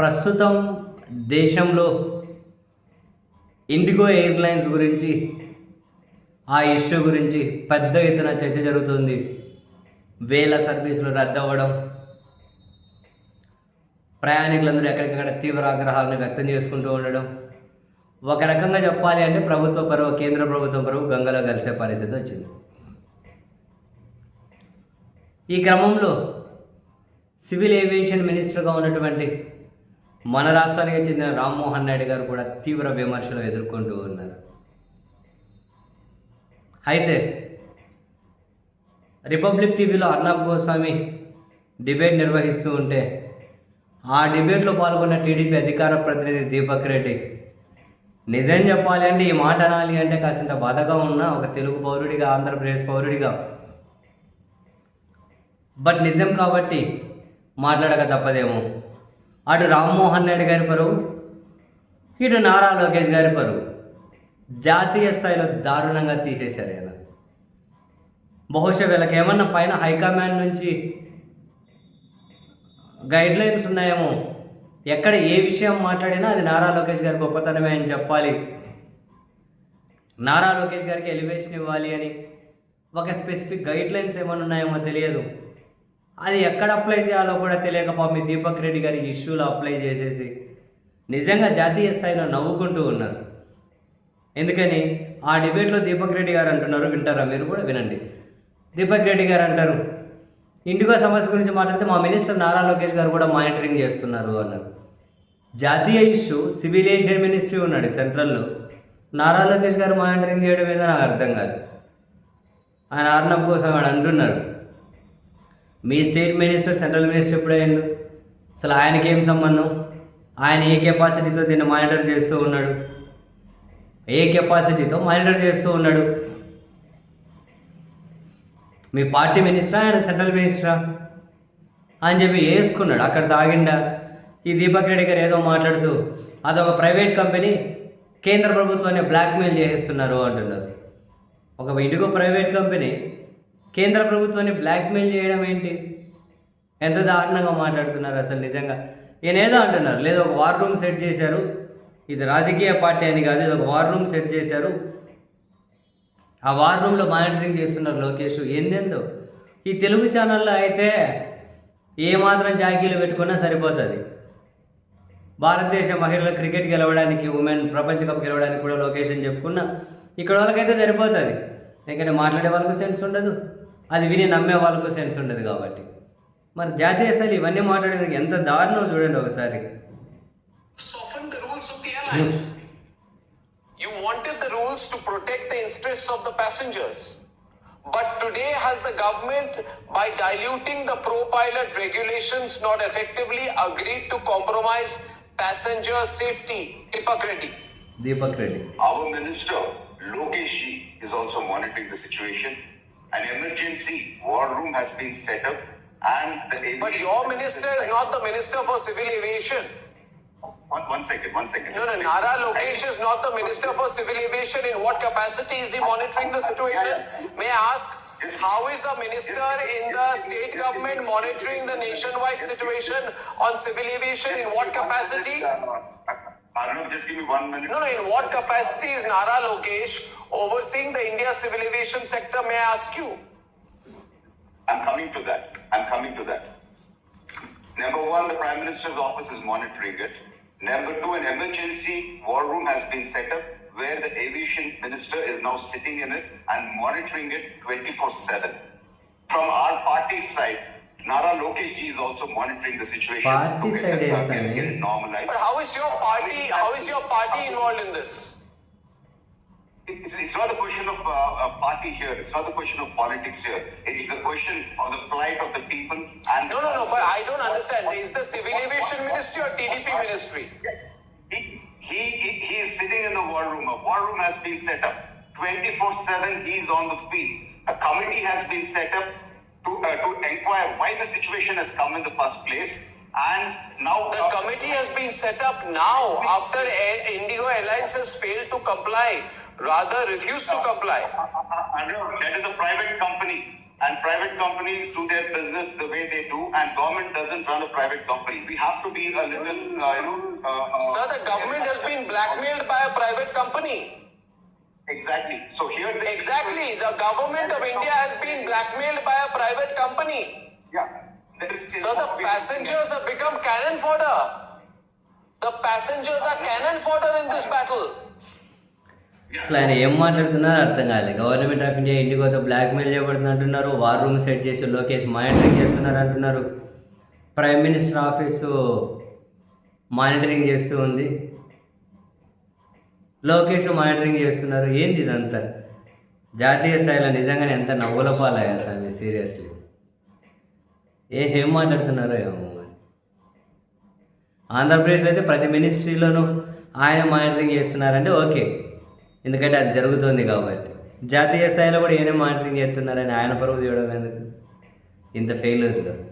ప్రస్తుతం దేశంలో IndiGo airlines గురించి ఆ ఇష్యూ గురించి పెద్ద ఎత్తున చర్చ జరుగుతుంది. వేల సర్వీసులు రద్దు అవ్వడం ప్రయాణికులందరూ ఎక్కడికక్కడ తీవ్ర ఆగ్రహాలను వ్యక్తం చేసుకుంటూ ఉండడం. ఒక రకంగా చెప్పాలి అంటే ప్రభుత్వ పరువు కేంద్ర ప్రభుత్వ పరువు గంగలో కలిసే పరిస్థితి వచ్చింది. ఈ క్రమంలో సివిల్ ఏవియేషన్ మినిస్టర్గా ఉన్నటువంటి మన రాష్ట్రానికి చెందిన రామ్మోహన్ నాయుడు గారు కూడా తీవ్ర విమర్శలు ఎదుర్కొంటూ ఉన్నారు. అయితే రిపబ్లిక్ టీవీలో అర్ణబ్ గోస్వామి డిబేట్ నిర్వహిస్తూ ఉంటే ఆ డిబేట్లో పాల్గొన్న టీడీపీ అధికార ప్రతినిధి దీపక్ రెడ్డి నిజం చెప్పాలి అంటే ఈ మాట అనాలి అంటే కాసింత బాధగా ఉన్న ఒక తెలుగు పౌరుడిగా ఆంధ్రప్రదేశ్ పౌరుడిగా. బట్ నిజం కాబట్టి మాట్లాడక తప్పదేమో. అటు రామ్మోహన్ రెడ్డి గారి పరువు ఇటు నారా లోకేష్ గారి పరువు. జాతీయ స్థాయిలో దారుణంగా తీసేశారు ఇలా బహుశా వీళ్ళకి ఏమన్నా పైన హైకమాండ్ నుంచి గైడ్ లైన్స్ ఉన్నాయేమో. ఎక్కడ ఏ విషయం మాట్లాడినా అది నారా లోకేష్ గారి గొప్పతనమే అని చెప్పాలి. నారా లోకేష్ గారికి ఎలివేషన్ ఇవ్వాలి అని ఒక స్పెసిఫిక్ గైడ్ లైన్స్ ఏమైనా ఉన్నాయేమో తెలియదు. అది ఎక్కడ అప్లై చేయాలో కూడా తెలియక పాపం దీపక్ రెడ్డి గారి ఇష్యూలో అప్లై చేసేసి నిజంగా జాతీయ స్థాయిలో నవ్వుకుంటూ ఉన్నారు. ఎందుకని? ఆ డిబేట్లో దీపక్ రెడ్డి గారు అంటున్నారు వింటారా మీరు కూడా వినండి. దీపక్ రెడ్డి గారు అంటారు ఇండిగో సమస్య గురించి మాట్లాడితే మా మినిస్టర్ నారా లోకేష్ గారు కూడా మానిటరింగ్ చేస్తున్నారు అన్నారు. జాతీయ ఇష్యూ సివిల్ ఏవియేషన్ మినిస్ట్రీ ఉన్నాడు సెంట్రల్లో నారా లోకేష్ గారు మానిటరింగ్ చేయడం ఏదో నాకు అర్థం కాదు. ఆయన ఆర్నబ్ కోసం వాడు అంటున్నాడు మీ స్టేట్ మినిస్టర్ సెంట్రల్ మినిస్టర్ ఎప్పుడయ్యాడు అసలు ఆయనకి ఏం సంబంధం? ఆయన ఏ కెపాసిటీతో దీన్ని మానిటర్ చేస్తూ ఉన్నాడు? ఏ కెపాసిటీతో మానిటర్ చేస్తూ ఉన్నాడు? మీ పార్టీ మినిస్టరా ఆయన సెంట్రల్ మినిస్టరా? అని చెప్పి వేసుకున్నాడు అక్కడ తాగిండా. ఈ దీపక్ రెడ్డి గారు ఏదో మాట్లాడుతూ అదొక ప్రైవేట్ కంపెనీ కేంద్ర ప్రభుత్వాన్ని బ్లాక్మెయిల్ చేసేస్తున్నారు అంటున్నారు. ఒక ఇండిగో ప్రైవేట్ కంపెనీ కేంద్ర ప్రభుత్వాన్ని బ్లాక్మెయిల్ చేయడం ఏంటి? ఎంత దారుణంగా మాట్లాడుతున్నారు అసలు నిజంగా? ఈయన ఏదో అంటున్నారు లేదా ఒక వార్ రూమ్ సెట్ చేశారు. ఇది రాజకీయ పార్టీ అని కాదు ఇది ఒక వార్ రూమ్ సెట్ చేశారు. ఆ వార్ రూమ్లో మానిటరింగ్ చేస్తున్నారు లోకేష్. ఎందెందో ఈ తెలుగు ఛానల్లో అయితే ఏమాత్రం జాకీలు పెట్టుకున్నా సరిపోతుంది. భారతదేశ మహిళలు క్రికెట్ గెలవడానికి ఉమెన్ ప్రపంచ కప్ గెలవడానికి కూడా లొకేషన్ చెప్పుకున్నా ఇక్కడ వాళ్ళకైతే సరిపోతుంది. ఎందుకంటే మాట్లాడే వాళ్ళకు సెన్స్ ఉండదు. అది విని నమ్మే వాళ్ళకు సెన్స్ ఉండదు కాబట్టి మరి జాతీయ స్థాయి ఇవన్నీ మాట్లాడేందుకు ఎంత దారుణం చూడండి ఒకసారి. You wanted the rules to protect the interests of the passengers. But today, has the government, by diluting the pro pilot regulations, not effectively agreed to compromise passenger safety? Hypocrisy. Deepak Reddy Our minister, Lokesh Ji, is also monitoring the situation. An emergency war room has been set up and the But your minister is not the minister for civil aviation. One, one second, one second. No, no, Nara Lokesh is not the minister for civil aviation. In what capacity is he monitoring the situation? May I ask, how is a minister in the state government monitoring the nationwide situation on civil aviation? In what capacity? Arnav, just give me one minute. No, no, in what capacity is Nara Lokesh overseeing the India civil aviation sector? May I ask you? I'm coming to that. I'm coming to that. Number one, the Prime Minister's office is monitoring it. Number two, an emergency war room has been set up where the aviation minister is now sitting in it and monitoring it 24 7. From our party's side, Nara Lokesh is also monitoring the situation Party to get, side the, is get, it normalized. But how is your party? How is your party involved in this? It's, it's not a question of uh, a party here. It's not a question of politics here. It's the question of the plight of the people and No, no, no. But I don't understand. Is the civil aviation ministry or TDP ministry? He, he, he he is sitting in the war room. A war room has been set up. 24 7, he's on the field. A committee has been set up to, uh, to inquire why the situation has come in the first place. And now. The committee has been set up now after Air- Indigo Airlines has failed to comply, rather refused to comply. Uh, uh, uh, that is a private company. and private companies do their business the way they do, and government doesn't run a private company. We have to be a little, uh, you know. Sir, the government has been blackmailed by a private company. Exactly. So here. the- Exactly. The government of India has been blackmailed by a private company. Yeah. So the passengers have become cannon fodder. The passengers are cannon fodder in this battle. అట్లా ఆయన ఏం మాట్లాడుతున్నారో అర్థం కాలేదు government of India ఇండిగోతో blackmail చేయబడుతుంది అంటున్నారు war room set చేసి లోకేష్ మానిటరింగ్ చేస్తున్నారు అంటున్నారు ప్రైమ్ మినిస్టర్ ఆఫీసు మానిటరింగ్ చేస్తూ ఉంది లొకేషన్ మానిటరింగ్ చేస్తున్నారు. ఏంది ఇదంతా? జాతీయ స్థాయిలో నిజంగానే ఎంత నవ్వుల పాలయ్యా స్వామి సీరియస్లీ. ఏ ఏం మాట్లాడుతున్నారో ఏమో ఆంధ్రప్రదేశ్లో అయితే ప్రతి మినిస్ట్రీలోనూ ఆయన మానిటరింగ్ చేస్తున్నారంటే ఓకే. ఎందుకంటే అది జరుగుతుంది కాబట్టి. జాతీయ స్థాయిలో కూడా ఈయన మానిటరింగ్ చేస్తున్నారని ఆయన పరువు తీయడం ఎందుకు? ఇంత ఫెయిల్యూర్లో